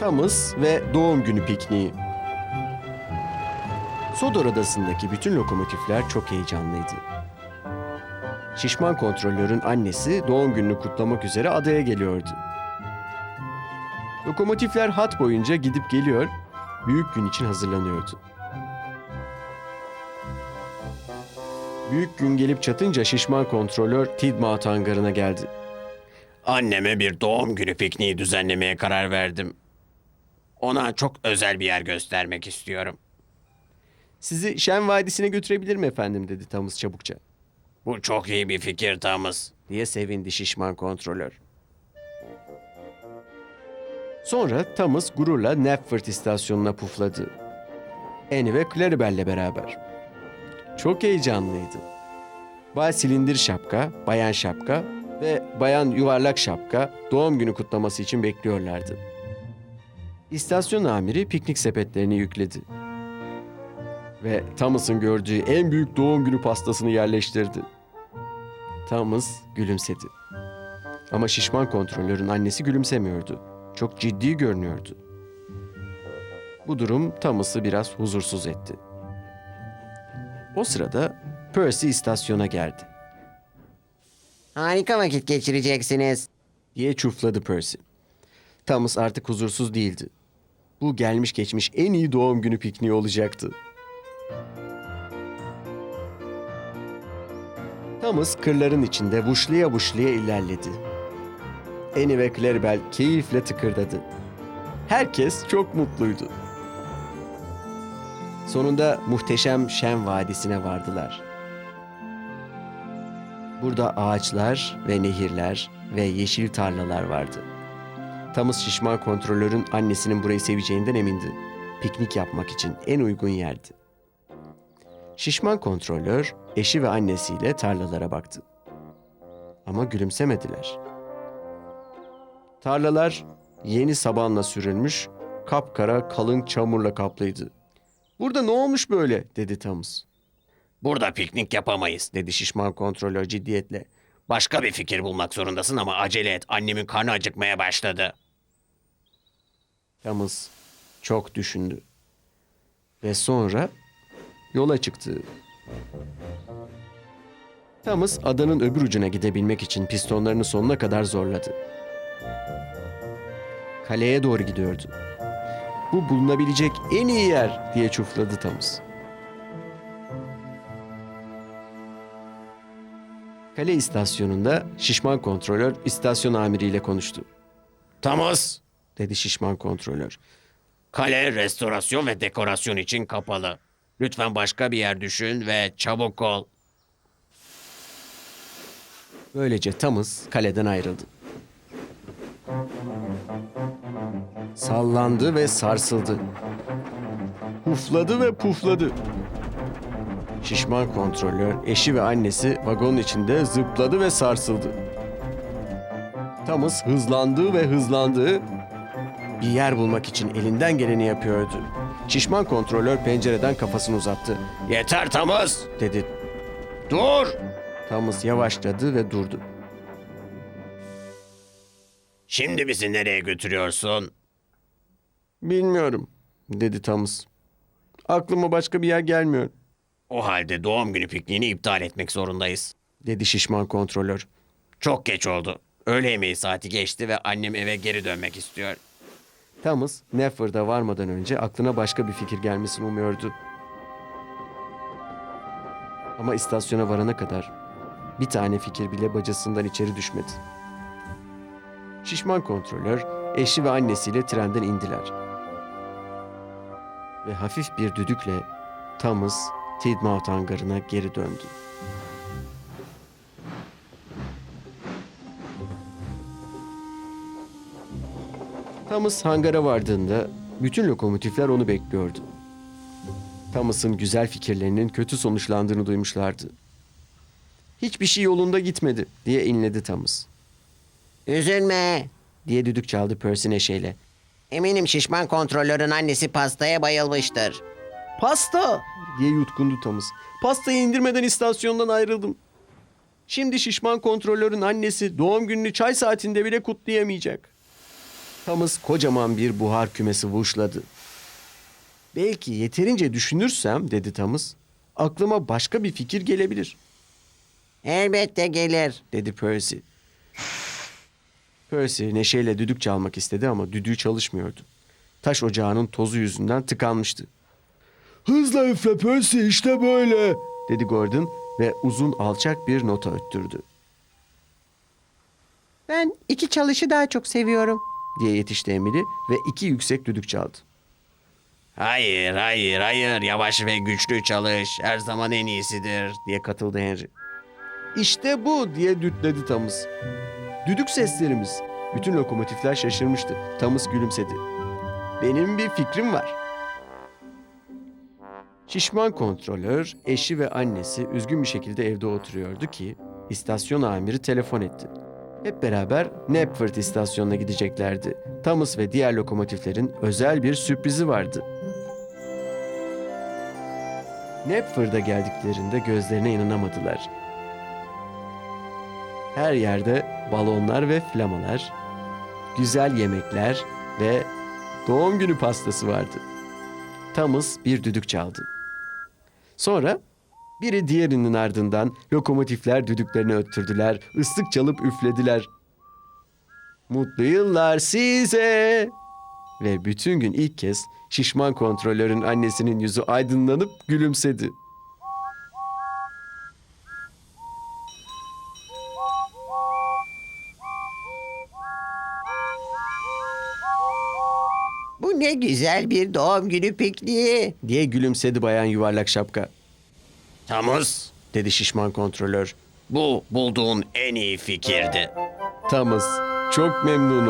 Thomas ve doğum günü pikniği. Sodor adasındaki bütün lokomotifler çok heyecanlıydı. Şişman kontrolörün annesi doğum gününü kutlamak üzere adaya geliyordu. Lokomotifler hat boyunca gidip geliyor, büyük gün için hazırlanıyordu. Büyük gün gelip çatınca şişman kontrolör Tidmouth hangarına geldi. Anneme bir doğum günü pikniği düzenlemeye karar verdim. Ona çok özel bir yer göstermek istiyorum. Sizi Şen Vadisi'ne götürebilirim efendim dedi Thomas çabukça. Bu çok iyi bir fikir Thomas. diye sevindi şişman kontrolör. Sonra Thomas gururla Knapford istasyonuna pufladı. Annie ve Claribel'le beraber. Çok heyecanlıydı. Bay Silindir Şapka, Bayan Şapka ve Bayan Yuvarlak Şapka doğum günü kutlaması için bekliyorlardı. İstasyon amiri piknik sepetlerini yükledi. Ve Thomas'ın gördüğü en büyük doğum günü pastasını yerleştirdi. Thomas gülümsedi. Ama şişman kontrolörün annesi gülümsemiyordu. Çok ciddi görünüyordu. Bu durum Thomas'ı biraz huzursuz etti. O sırada Percy istasyona geldi. Harika vakit geçireceksiniz. diye çufladı Percy. Thomas artık huzursuz değildi. Bu gelmiş geçmiş en iyi doğum günü pikniği olacaktı. Thomas kırların içinde vuşlaya vuşlaya ilerledi. Annie ve Claribel keyifle tıkırdadı. Herkes çok mutluydu. Sonunda muhteşem Şen Vadisi'ne vardılar. Burada ağaçlar ve nehirler ve yeşil tarlalar vardı. Thomas şişman kontrolörün annesinin burayı seveceğinden emindi. Piknik yapmak için en uygun yerdi. Şişman kontrolör eşi ve annesiyle tarlalara baktı. Ama gülümsemediler. Tarlalar yeni sabanla sürülmüş, kapkara kalın çamurla kaplıydı. Burada ne olmuş böyle dedi Thomas. Burada piknik yapamayız. Dedi şişman kontrolör ciddiyetle. Başka bir fikir bulmak zorundasın ama acele et. Annemin karnı acıkmaya başladı. Thomas çok düşündü. Ve sonra yola çıktı. Thomas adanın öbür ucuna gidebilmek için pistonlarını sonuna kadar zorladı. Kaleye doğru gidiyordu. Bu bulunabilecek en iyi yer diye çufladı Thomas. Kale istasyonunda şişman kontrolör istasyon amiriyle konuştu. Thomas, Dedi şişman kontrolör. kale restorasyon ve dekorasyon için kapalı. Lütfen başka bir yer düşün ve çabuk ol. Böylece Thomas kaleden ayrıldı. Sallandı ve sarsıldı. Hufladı ve pufladı. Şişman kontrolör, eşi ve annesi vagonun içinde zıpladı ve sarsıldı. Thomas hızlandı ve hızlandı. Bir yer bulmak için elinden geleni yapıyordu. Şişman kontrolör pencereden kafasını uzattı. Yeter Thomas, Dedi. dur. Thomas yavaşladı ve durdu. Şimdi bizi nereye götürüyorsun? Bilmiyorum, dedi Thomas. Aklıma başka bir yer gelmiyor, O halde doğum günü pikniğini iptal etmek zorundayız. dedi şişman kontrolör. Çok geç oldu. Öğle yemeği saati geçti ve annem eve geri dönmek istiyor. Thomas, Neffer'da varmadan önce aklına başka bir fikir gelmesini umuyordu. Ama istasyona varana kadar bir tane fikir bile bacasından içeri düşmedi. Şişman kontrolör eşi ve annesiyle trenden indiler. Ve hafif bir düdükle Thomas Tidmouth hangarına geri döndü. Thomas hangara vardığında bütün lokomotifler onu bekliyordu. Thomas'ın güzel fikirlerinin kötü sonuçlandığını duymuşlardı. Hiçbir şey yolunda gitmedi diye inledi Thomas. Üzülme. Diye düdük çaldı Percy neşeyle. Eminim şişman kontrolörün annesi pastaya bayılmıştır. Pasta! diye yutkundu Thomas. Pastayı indirmeden istasyondan ayrıldım. Şimdi şişman kontrolörün annesi doğum gününü çay saatinde bile kutlayamayacak. Thomas kocaman bir buhar kümesi vuşladı. Belki yeterince düşünürsem dedi Thomas. Aklıma başka bir fikir gelebilir Elbette gelir. dedi Percy. Percy neşeyle düdük çalmak istedi ama düdüğü çalışmıyordu. Taş ocağının tozu yüzünden tıkanmıştı. Hızla üfle Percy işte böyle dedi Gordon ve uzun alçak bir nota öttürdü. Ben iki çalışı daha çok seviyorum. diye yetişti Emily ve iki yüksek düdük çaldı. Hayır, hayır, hayır. Yavaş ve güçlü çalış. Her zaman en iyisidir. diye katıldı Henry. İşte bu diye dütledi Thomas. Düdük seslerimiz. Bütün lokomotifler şaşırmıştı. Thomas gülümsedi. Benim bir fikrim var. Şişman kontrolör, eşi ve annesi üzgün bir şekilde evde oturuyordu ki istasyon amiri telefon etti. Hep beraber Knapford istasyonuna gideceklerdi. Thomas ve diğer lokomotiflerin özel bir sürprizi vardı. Knapford'a geldiklerinde gözlerine inanamadılar. Her yerde balonlar ve flamalar, güzel yemekler ve doğum günü pastası vardı. Thomas bir düdük çaldı. Sonra biri diğerinin ardından lokomotifler düdüklerini öttürdüler, ıslık çalıp üflediler. Mutlu yıllar size! Ve bütün gün ilk kez şişman kontrolörün annesinin yüzü aydınlanıp gülümsedi. Bu ne güzel bir doğum günü pikniği. diye gülümsedi bayan yuvarlak şapka. Thomas, Dedi şişman kontrolör. bu bulduğun en iyi fikirdi. Thomas çok memnun